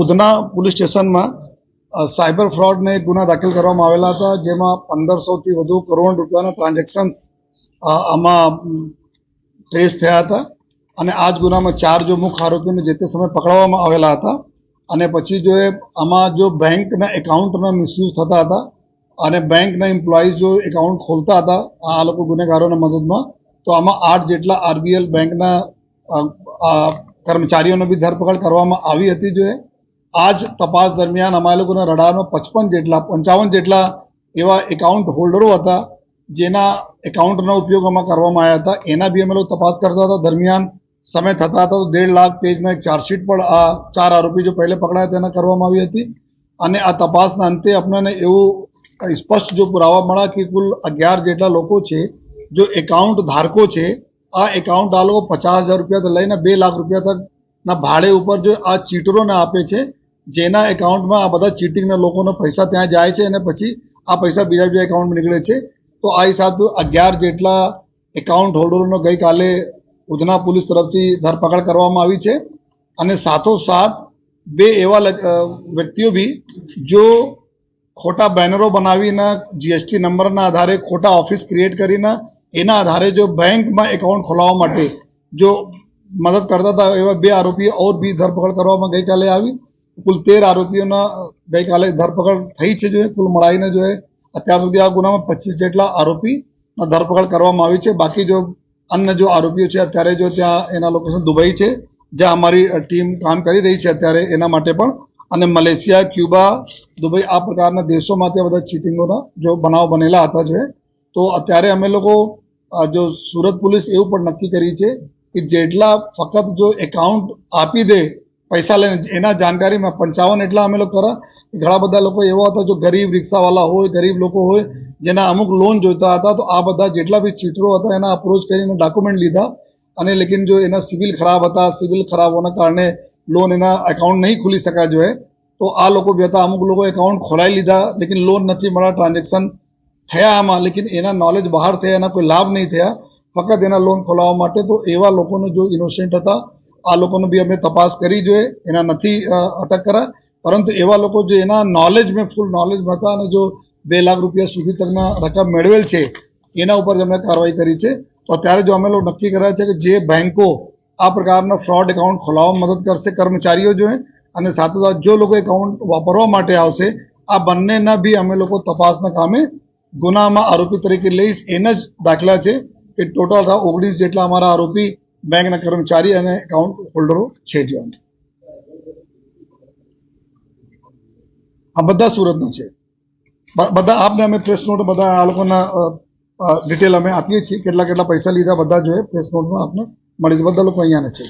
Udhna police સ્ટેશનમાં cyber ફ્રોડને ગુના દાખલ કરવામાં આવેલા હતા, જેમાં પંદરસોથી વધુ કરોડ રૂપિયાના ટ્રાન્ઝેક્શન્સ આમાં ટ્રેસ થયા હતા. અને આ જ ગુનામાં ચાર જો મુખ્ય આરોપીઓને જે તે સમયે પકડવામાં આવેલા હતા. અને પછી જો એ આમાં જો બેંકના એકાઉન્ટના મિસયુઝ થતા હતા અને બેંકના એમ્પ્લોઈઝ જો એકાઉન્ટ ખોલતા હતા, આ લોકો ગુનેગારોના મદદમાં, તો આમાં આઠ જેટલા આરબીએલ બેંકના કર્મચારીઓની બી ધરપકડ કરવામાં આવી હતી જોઈએ. આ જ તપાસ દરમિયાન અમારા લોકોના રડારમાં પચપન જેટલા, પંચાવન જેટલા એવા એકાઉન્ટ હોલ્ડરો હતા, જેના એકાઉન્ટનો ઉપયોગ અમે કરવામાં આવ્યા હતા. એના બી અમે લોકો તપાસ કરતા હતા. દરમિયાન સમય થતા હતા તો દેઢ લાખ પેજના એક ચાર્જશીટ પણ આ ચાર આરોપી જો પહેલે પકડાયા તેના કરવામાં આવી હતી. અને આ તપાસના અંતે આપણને એવું સ્પષ્ટ જો પુરાવા મળ્યા કે કુલ અગિયાર જેટલા લોકો છે, જો એકાઉન્ટ ધારકો છે આ એકાઉન્ટ આ પચાસ હજાર રૂપિયાથી લઈને બે લાખ રૂપિયા તકના ભાડે ઉપર જો આ ચીટરોને આપે છે, જેના એકાઉન્ટમાં આ બધા ચીટિંગના લોકોના પૈસા ત્યાં જાય છે અને પછી આ પૈસા બીજા બીજા એકાઉન્ટમાં નીકળે છે. તો આ હિસાબથી અગિયાર જેટલા એકાઉન્ટ હોલ્ડરોનો ગઈકાલે ઉધના પોલીસ તરફથી ધરપકડ કરવામાં આવી છે. અને સાથોસાથ બે એવા વ્યક્તિઓ બી જો ખોટા બેનરો બનાવીને જીએસટી નંબરના આધારે ખોટા ઓફિસ ક્રિએટ કરીને એના આધારે જો બેંકમાં એકાઉન્ટ ખોલાવવા માટે જો મદદ કરતા હતા એવા બે આરોપીઓ ઓર બી ધરપકડ કરવામાં ગઈકાલે આવી કુલ તેર આરોપીઓના ગઈકાલે ધરપકડ થઈ છે જો કુલ મળાઈને જો અત્યાર સુધી આ ગુનામાં પચીસ જેટલા આરોપી ધરપકડ કરવામાં આવી છે બાકી જો અન્ય જો આરોપીઓ છે, અત્યારે જો ત્યાં એના લોકેશન દુબઈ છે, જ્યાં અમારી ટીમ કામ કરી રહી છે અત્યારે એના માટે પણ અને મલેશિયા, ક્યુબા, દુબઈ આ પ્રકારના દેશોમાં ત્યાં બધા ચીટિંગોના જો બનાવ બનેલા હતા જો. તો અત્યારે અમે લોકો જો સુરત પોલીસ એવું પણ નક્કી કરી છે કે જેટલા ફક્ત જો એકાઉન્ટ આપી દે પૈસા લઈને, એના જાણકારીમાં પંચાવન એટલા અમે લોકો કરા. ઘણા બધા લોકો એવા હતા જો ગરીબ રિક્ષાવાળા હોય, ગરીબ લોકો હોય, જેના અમુક લોન જોઈતા હતા, તો આ બધા જેટલા બી ચીટરો હતા, એના અપ્રોચ કરીને ડોક્યુમેન્ટ લીધા. અને લેકિન જો એના સિવિલ ખરાબ હતા સિવિલ ખરાબ હોવાના કારણે લોન એના એકાઉન્ટ નહીં ખુલી શકા જો તો આ લોકો બી હતા, અમુક લોકો એકાઉન્ટ ખોલાવી લીધા, લેકિન લોન નથી મળ્યા ટ્રાન્ઝેક્શન થયા આમાં, લેકિન એના નોલેજ બહાર થયા, એના કોઈ લાભ નહીં થયા. ફક્ત એના લોન ખોલાવવા માટે તો એવા લોકોને જો ઇનોસેન્ટ હતા, આ લોકોનો બી અમે તપાસ કરી જોઈએ, એના નથી અટક કરા પરંતુ એવા લોકો જે એના નોલેજ મેં ફૂલ નોલેજ હતા અને જો બે લાખ રૂપિયા સુધી તકના રકમ મેળવેલ છે, એના ઉપર જ અમે કાર્યવાહી કરી છે. તો અત્યારે જો અમે લોકો નક્કી કર્યા છે કે જે બેંકો આ પ્રકારના ફ્રોડ એકાઉન્ટ ખોલાવવામાં મદદ કરશે, કર્મચારીઓ જોએ અને સાથે સાથે જો લોકો એકાઉન્ટ વાપરવા માટે આવશે, આ બંનેના બી અમે લોકો તપાસના કામે ગુનામાં આરોપી તરીકે લઈશ એના જ દાખલા છે કે ટોટલ ઓગણીસ જેટલા અમારા આરોપી, બેંકના કર્મચારી અને એકાઉન્ટ હોલ્ડરો છે જો આ બધા સુરતના છે. બધા આપને અમે પ્રેસ નોટ બધા આ લોકોના ડિટેલ અમે આપીએ છીએ કેટલા કેટલા પૈસા લીધા બધા જોઈએ પ્રેસ નોટમાં આપને મળી બધા લોકો અહીંયાના છે.